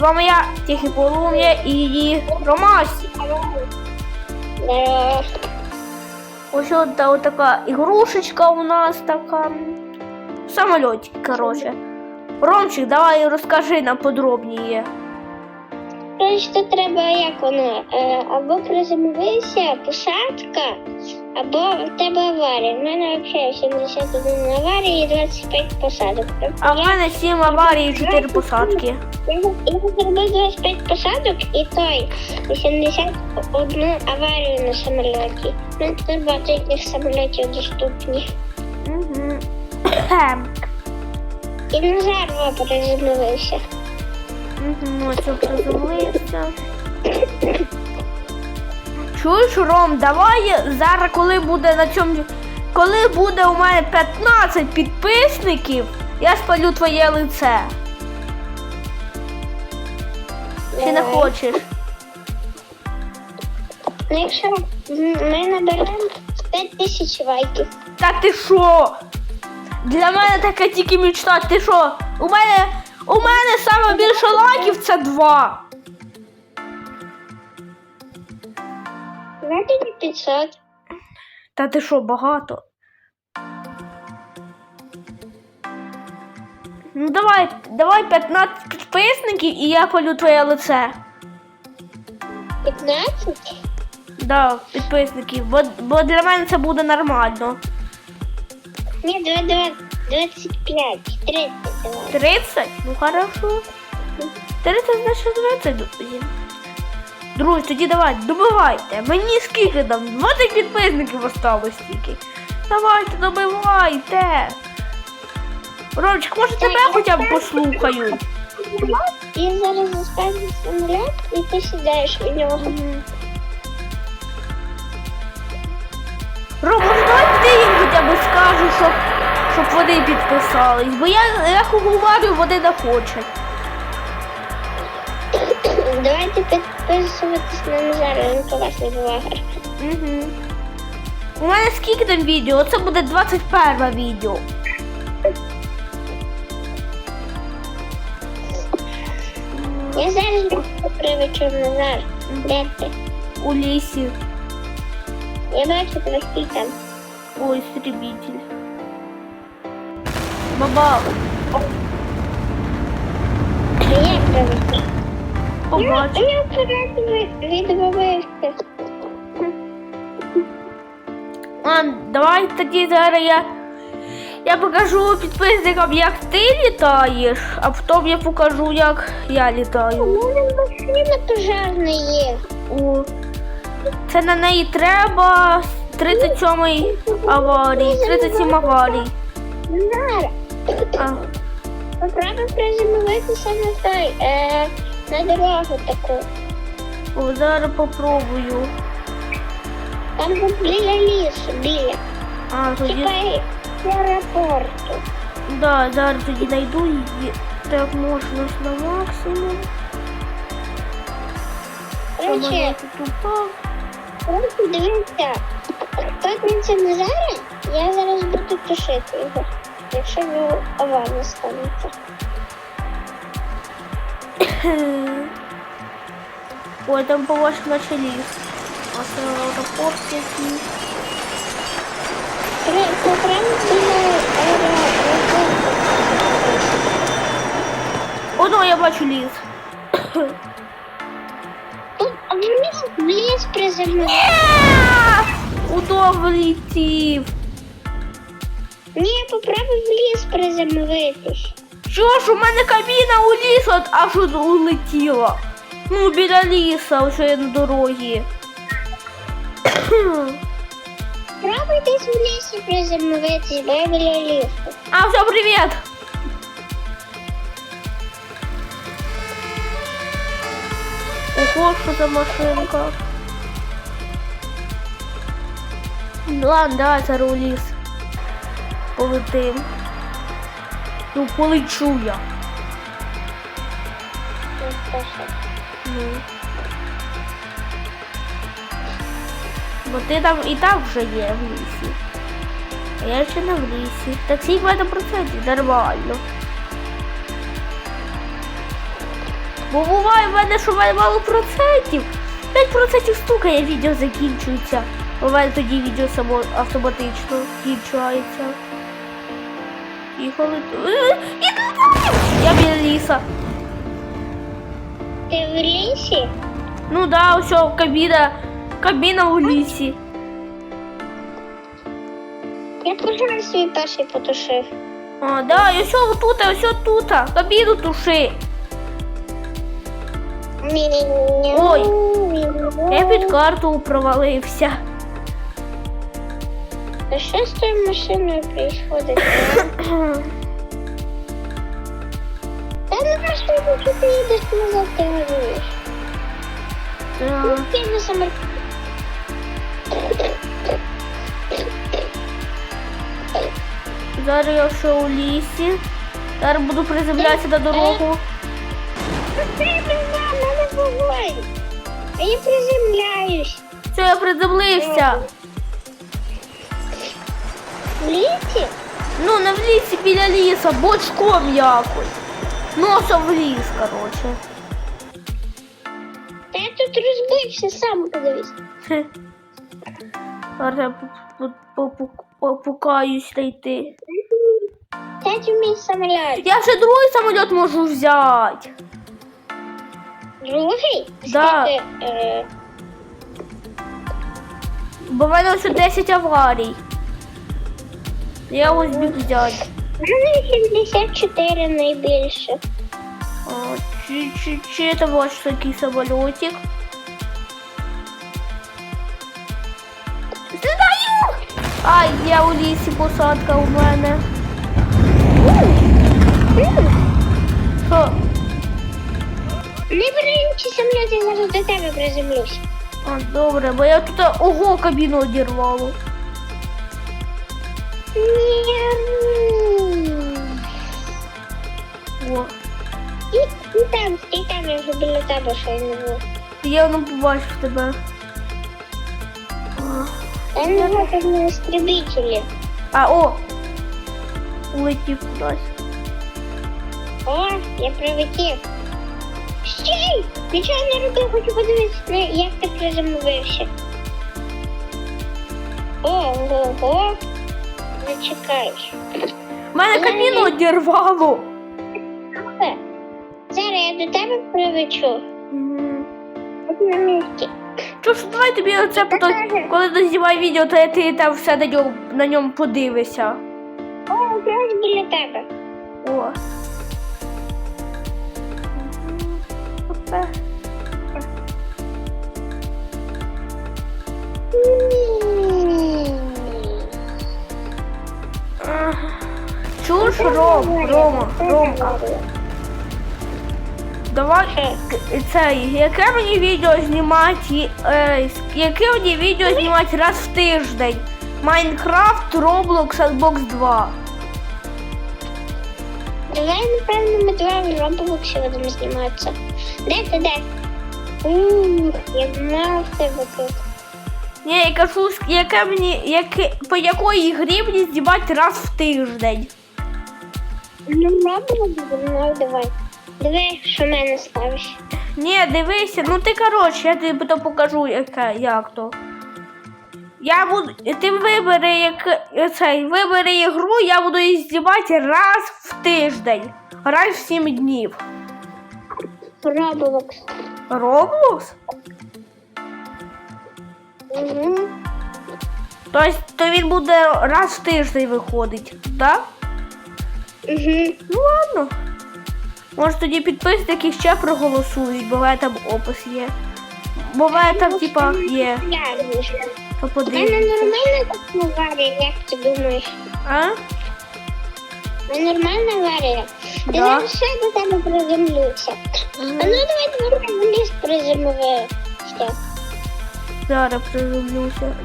З вами я, Тихий Полум'я і її Ромасі. Е, Ось от, та- от така ігрушечка у нас така. Самольотик, коротше. Ромчик, давай розкажи нам подробніше. Тут треба як воно, е, або приземлися, посадка, або в тебе аварія. В мене взагалі 71 аварії і 25 посадок. А в мене 7 аварій і 4 посадки. Я зробив 25 посадок і той 81 аварію на самольоті. Ну, тут багато яких самольотів доступні. Угу. І Назарова приземлився. Угу, приземлився. Чуєш, Ром, давай зараз, коли буде на цьому. Коли буде у мене 15 підписників, я спалю твоє лице. Чи не хочеш? Ну, якщо ми наберемо 5 тисяч лайків. Та ти що? Для мене така тільки мечта. Ти що? У мене у мене саме більше лайків це два. Давайте на 500. Та ти що, багато? Ну давай, давай 15 підписників і я палю твоє лице. 15? Да, підписників, бо, бо для мене це буде нормально. Ні, давай, давай, 25, 30 давай. 30? Ну хорошо. 30 значить 30, друзі. Друзі, тоді давай, добивайте. Мені скільки там? 20 підписників осталось тільки. Давайте, добивайте. Ромчик, може тебе хоча б послухаю? І зараз заспавлю самоліт, і ти сідаєш в нього. Ром, може хоча б скажу, щоб, щоб вони підписались, бо я, я говорю, вони не хочуть. Давайте підписуватись на Назара, він класний блогер. Угу. У мене скільки там відео? Це буде 21 відео. Я зараз привичу Назар. Де ти? У лісі. Я бачу тебе скільки там. Ой, истребитель. Баба, Я вперед. А, давай тоді зараз я. Я покажу підписникам, як ти літаєш, а потім я покажу, як я літаю. мене машина пожарна є. О, це на неї треба 37 аварії, 37 аварій. Назар, А, попробуй приземлитися на той, е, на дорогу таку. о, зараз попробую. Там де біля лісу, біля. А, тоді, Чекай аеропорту. да, зараз тоді знайду її. Так можна на максимум. Короче, Самоліт тут упав. короче, дивіться. П'ятниця Назара, я зараз буду тушити його, якщо його аварія станеться. Ой, там побачив наче ліс. А це аеропорт якийсь. Пря- Це прямо біля аеропорту. О, ну я бачу ліс. Тут в ліс, в ліс приземлився. Удов влетів. Ні, попробуй в ліс приземлитись. Що ж, у мене кабіна у ліс от аж от улетіла. Ну, біля ліса, ось я на дорогі. Пробуй десь в лісі приземлитись, бо я біля лісу. А, все, привіт! Ого, що за машинка. Ладно, давай зараз у ліс. Полетим. Ну, полечу я. Ну. Бо ти там і так вже є в лісі. А я ще не в лісі. Так скільки в этом проценті? Нормально. Бо буває в мене, що в мене мало процентів. 5% стукає, відео закінчується. У мене тоді відео само автоматично кінчається. Їхали. Е! Я біля ліса. Ти в лісі? Ну да, все, кабіна. Кабіна у лісі. Я пожар свій перший потушив. А, да, і все тут, і все тут. Кабіну туши. Ой. Я під карту провалився. А що з тою машиною происходить? Та ну що ти ти їдеш назад, ти говориш? Так. Ти на самар... Зараз я ще у лісі. Зараз буду приземлятися на дорогу. Я приземляюсь. Все, я приземлився. В лісі? Ну, не в лісі біля ліса, бочком якось. Носом в ліс, коротше. Та я тут розбився, сам подивись. Хе. Зараз я по- по- по- по- покаюсь знайти. Дайте мій самоліт. Я ще другий самоліт можу взяти. Другий? Да. Скільки, е, Бо в мене ось 10 аварій. Я ось біг взяти. Мене 74 найбільше. А, Чи, чи, чи це ваш такий самолітик? Сідаю! Ай, я у лісі посадка у мене. Що? Не інші самоліт, я зараз до тебе приземлюсь. А, добре, бо я тут ого кабіну одірвало. О, І, і там, і там я вже біля тебе ще й не був. я не побачив тебе. А, Та не можу на істребителі. А, о! Улетів кудись. О, я прилетів. Стій! Нічого не роби, хочу подивитися, на- як ти приземлився. Ого-го. Зачекай. У мене кабіну одірвало. Добре. Зараз я до тебе. От на місці. Ж, давай тобі оце потім, коли дознімай відео, то ти там все на ньому, на ньому подивишся. О, якраз біля тебе. О. Мгм. Опе. Чуєш, Ром, Рома, Ромка, давай к- цей, яке мені відео знімати, е, яке мені відео знімати раз в тиждень? Майнкрафт, Roblox, Xbox 2. Давай, напевно, ми два в Роблоксі будемо зніматися. Де ти де? Ух, я мав тебе тут. Ні, я кажу, яке мені, яке, по якої грі мені знімати раз в тиждень. Ну, зі мною давай. Диви, що мене ставиш. Ні, дивися, ну ти коротше, я тобі потім покажу, яке, як то. Я буду. Ти вибери як цей, вибери ігру, я буду її знімати раз в тиждень. Раз в 7 днів. Роблокс. Роблокс? Угу. Тобто то він буде раз в тиждень виходить, так? Угу. Ну ладно. Може тоді підписники ще проголосують, мене там опис є. Мене там, типа, є. То У мене нормальна так аварія, як ти думаєш? А? Мене нормальна аварія. Я Да. зараз ще до тебе приземлюся. А ну давай давай в ліс. Зараз приземлюся.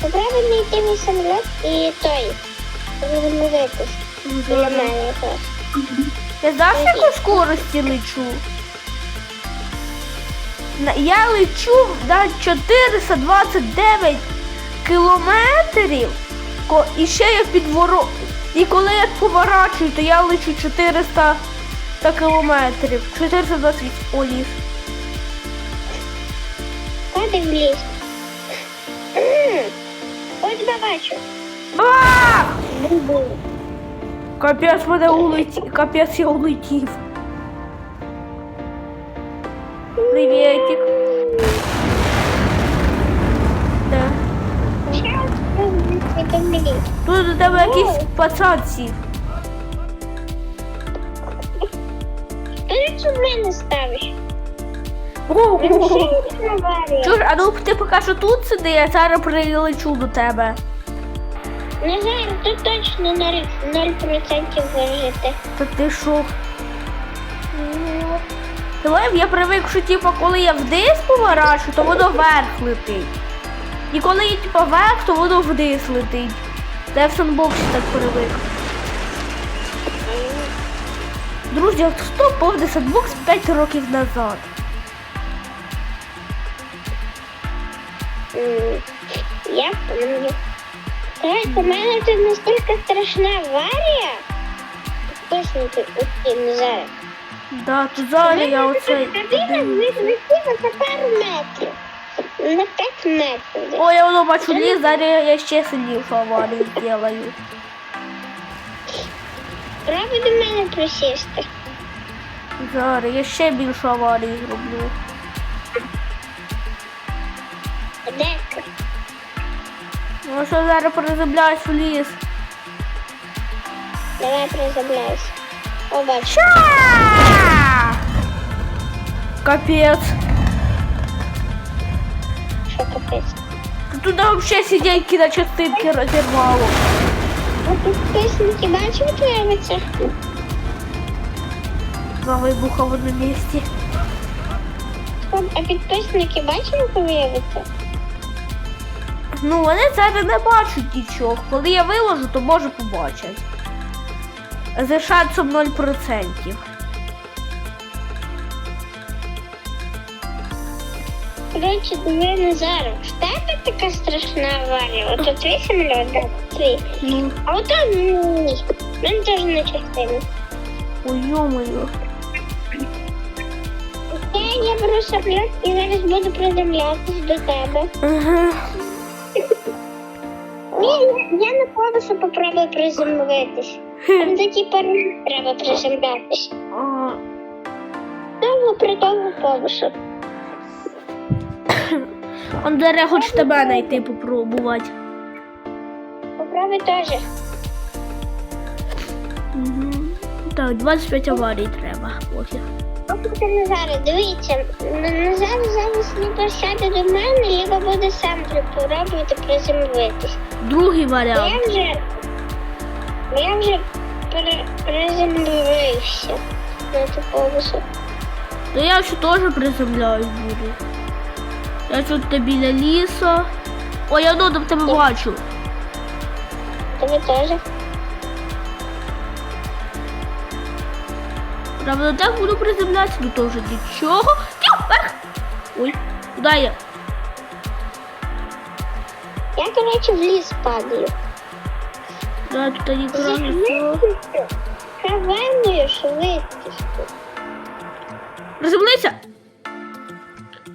Правильно йти мій самоліт і той. Приземлитись. Біля мене якраз. Знаєш, скорості лечу? Я лечу на 429 кілометрів. І ще я під воро... І коли я поворачую, то я лечу 400 та кілометрів. 428 о, ліс. Падай в ліс. М, Ось бачу. А! Бу-бу. Капець мене улетів. Капець я улетів. Приветик. Да. Щас я в ліс. Тут до тебе якийсь пацан сів. Ставиш? Ще не аварія. Чуж, а ну ти поки що тут сиди, я зараз прилечу до тебе. Не знаю, тут точно 0%, 0% вижити. Та ти що? Давай я привик, що типу, коли я вниз поворачу, то воно вверх летить. І коли я типу вверх, то воно вниз летить. Та я в санбоксі так привик. Друзі, от хто повний санбокс 5 років назад? Я помню. Знаєте, у мене тут настільки страшна аварія. Підписники усім зараз. Да, тут зараз я оцей. Кабіна висіла за пару метрів. На 5 метрів. Ой, я воно бачу ліс, зараз я ще сильнішу аварію зроблю. Пробуй до мене присісти. Зараз я ще більшу аварію зроблю. Де ти? Ну що зараз приземляюсь в ліс. Давай приземляйся. О, бачу. Ша! Капец. Що капець. Туда вообще сиденьки на частинки розірвало. А підписники бачили появиться? Два вибуха в одному місці. А підписники бачили появиться? Ну, вони зараз не бачать нічого. Коли я виложу, то може побачать. За шансом 0%. Коротше, диви Назару, в тебе така страшна аварія. Ото твій самоліт, да, твій. Ну, А ото ні. Він теж не частина. ой, ё-моё. Я, я беру самоліт і зараз буду приземлятись до тебе. Ага. Ні, я на повису попробую приземлитись. Там за ті пари треба приземлятись. А, Довго придовго повису. Он хоч тебе знайти попробувати. Попробуй теж. Угу. Так, 25 аварій треба. Ось це Назаре, дивіться, Н- Назар зараз либо сяде до мене, либо буде сам пробувати приземлитись. Другий варіант. Я вже, я вже пере, приземлився на цю повису. То я ще теж приземляюсь буду. Я тут біля лісу. Ой, я там тебе бачу. Тобі теж. Правда, так буду приземлятися, ну то вже нічого. Ой, куди я? Я, коротше, в ліс падаю. Да, тут они Зі все. швидкістю. Приземлився?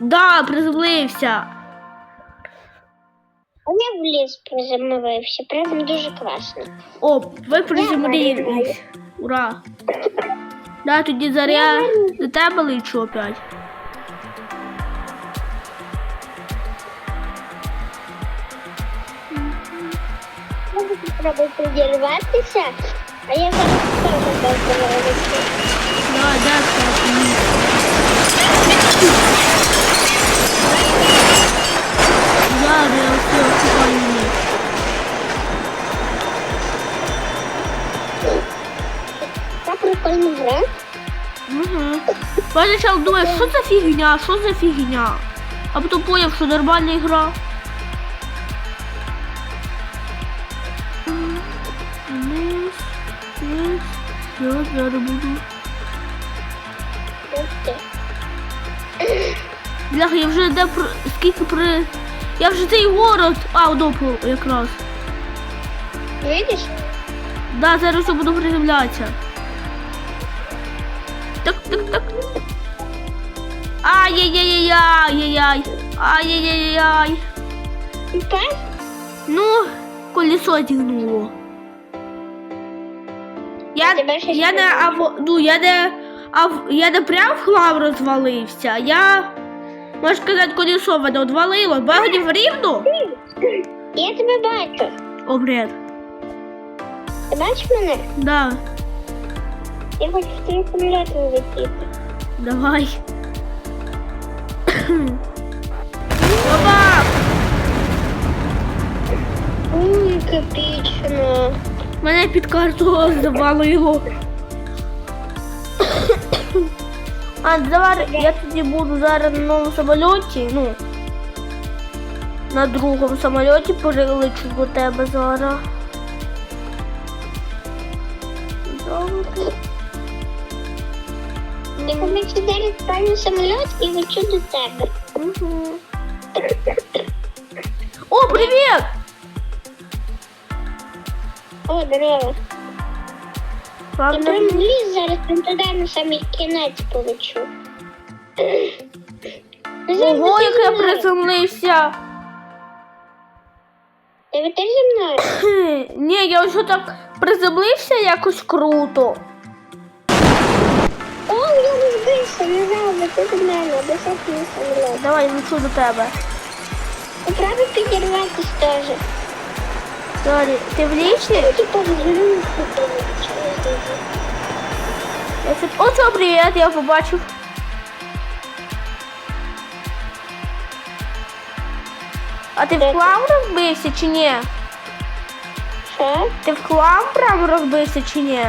Да, приземлився. А я в ліс приземлився, прям дуже класно. О, ви приземлились. Ура. Да, тоді заря до тебе лечу опять. Можу спробувати підірватися, а я зараз теж дозволюся. Да, да, Кстати. Да, да, все, окупаю Та прикольна гра. Угу. Спочатку думаєш, що за фігня, що за фігня? А потім поняв, що нормальна гра. Вниз, вниз. Я зараз буду. Бляха, я вже де про скільки при. Я вже цей город. А, одопу якраз. Видиш? Да, зараз я буду приземлятися. Так, так, так. Ай-яй-яй-яй-яй-яй. Ай-яй-яй-яй. Ну, колесо зігнуло. Я, я не аво, ну, я не ав, я не прям в хлам розвалився. Я, можна сказати, колесо мене одвалило. Хотів рівно. Я тебе бачу. О, бред. Ти бачиш мене? Да, Я хочу в твій самоліт летіти. давай. Опа! Ой, капічно. Мене під карту завалило. А, давай я тоді буду зараз на новому самольоті, ну. На другому самольоті перелечу до тебе зараз. Добре. Я побачу зараз спальний самоліт і лечу до тебе. Мгм. О, привіт! О, здорово. Я Правда? прям в ліс зараз туди на самий кінець полечу. Ну, Ого, як я приземлився. Ти теж зі мною? Ні, я ось так приземлився якось круто. О, я розбився, не знав, бо ти до мене, це мій самоліт. Давай лечу до тебе. Треба підірватися теж. Сорі, ти в лісі? Ну, типу, взрив. Я це... Привіт, я побачив. А ти в хлам розбився чи ні? Що? Ти в хлам прямо розбився чи ні?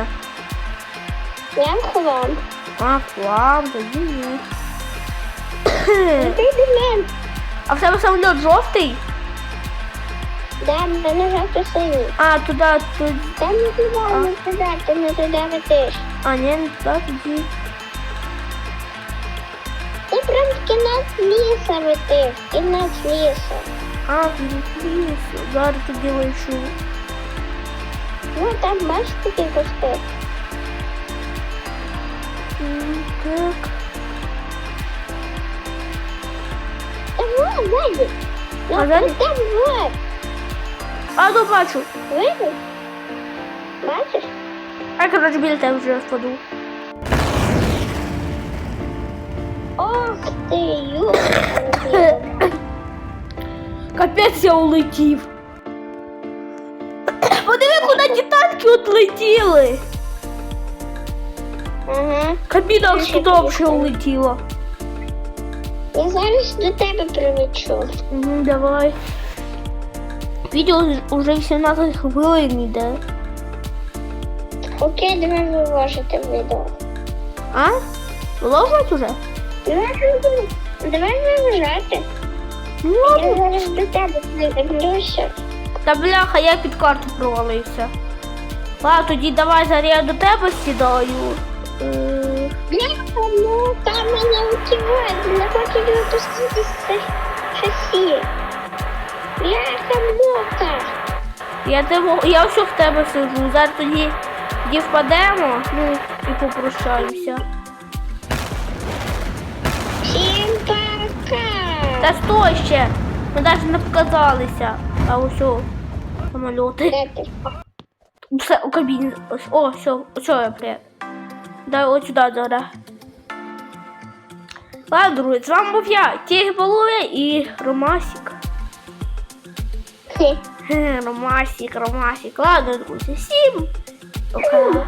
Я ховам. А, в хлам, тоді ні. Ну, ти до мене. А в тебе самоліт жовтий? Да, в мене жовто синій. А, туди, туди. Там не туди, не туди, ти не туди летиш. А, ні, не туди. Ти прям в кінець ліса летиш, в кінець лісу. А, тоді лісу. Зараз тоді лечу. Ну, там бачиш такі кусти. Так. Та вот. Ну, А ззаді? там вот. А, ну бачу. Видиш? Бачиш? А, коротше, біля тебе вже впаду. Ох ти, ю. Капець я улетів. Подиви, куди ті танки отлетіли. Ага. Кабіна взагалі улетіла. Я зараз до тебе прилечу. Угу, давай. Відео вже 18 хвилин йде. Окей, давай виважити відео. А? Виложить уже? Давай, давай виважати. Ну, Я зараз до тебе придивлюся. Та бляха, я під карту провалився. Ладно, тоді давай зараз я до тебе сідаю. Е, Бляха, ну там мене утівають, не хочу випустити з шасі. Бляха, мука. Я тебе, я все в тебе сиджу. Зараз тоді, тоді впадемо, ну і попрощаємося. Всім пока. Та стой ще! Ми навіть не показалися. А ось о, самольоти. Де ти? Все, у кабіні. О, все, все, я при. Дай ось сюди зараз. Ладно, друзі, з вами був я, Тіг Балуя і Ромасік. Ромасик, Ромасік. Ладно, друзі, всім пока.